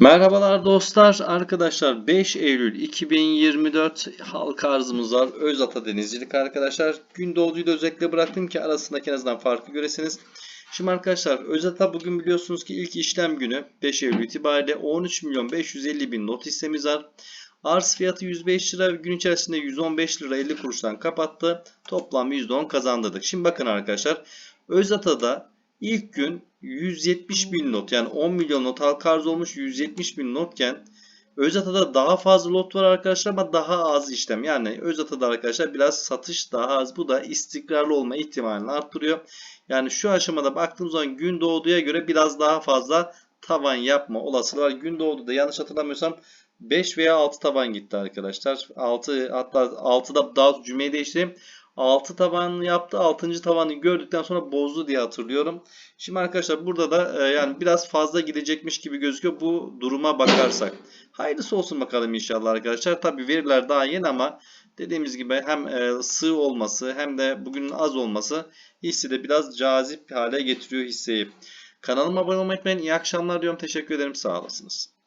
Merhabalar dostlar, arkadaşlar 5 Eylül 2024 halka arzımız var. Özata Denizcilik arkadaşlar. Gündoğdu'yu da özellikle bıraktım ki arasındaki en azından farkı göresiniz. Şimdi arkadaşlar Özata bugün biliyorsunuz ki ilk işlem günü 5 Eylül itibariyle 13 milyon 550 bin not hissemiz var. Arz fiyatı 105 lira gün içerisinde 115 lira 50 kuruştan kapattı. Toplam %10 kazandırdık. Şimdi bakın arkadaşlar Özata'da ilk gün 170 bin not yani 10 milyon not halka arz olmuş 170 bin notken Özata'da daha fazla lot var arkadaşlar ama daha az işlem. Yani Özata'da arkadaşlar biraz satış daha az. Bu da istikrarlı olma ihtimalini arttırıyor. Yani şu aşamada baktığımız zaman Gündoğdu'ya göre biraz daha fazla tavan yapma olasılığı var. Gündoğdu'da yanlış hatırlamıyorsam 5 veya 6 taban gitti arkadaşlar. 6 hatta 6'da daha cümleyi değiştireyim. 6 taban yaptı. 6. tavanı gördükten sonra bozdu diye hatırlıyorum. Şimdi arkadaşlar burada da e, yani biraz fazla gidecekmiş gibi gözüküyor bu duruma bakarsak. Hayırlısı olsun bakalım inşallah arkadaşlar. Tabi veriler daha yeni ama dediğimiz gibi hem e, sığ olması hem de bugünün az olması hissi de biraz cazip hale getiriyor hisseyi. Kanalıma abone olmayı unutmayın. İyi akşamlar diyorum. Teşekkür ederim. Sağ olasınız.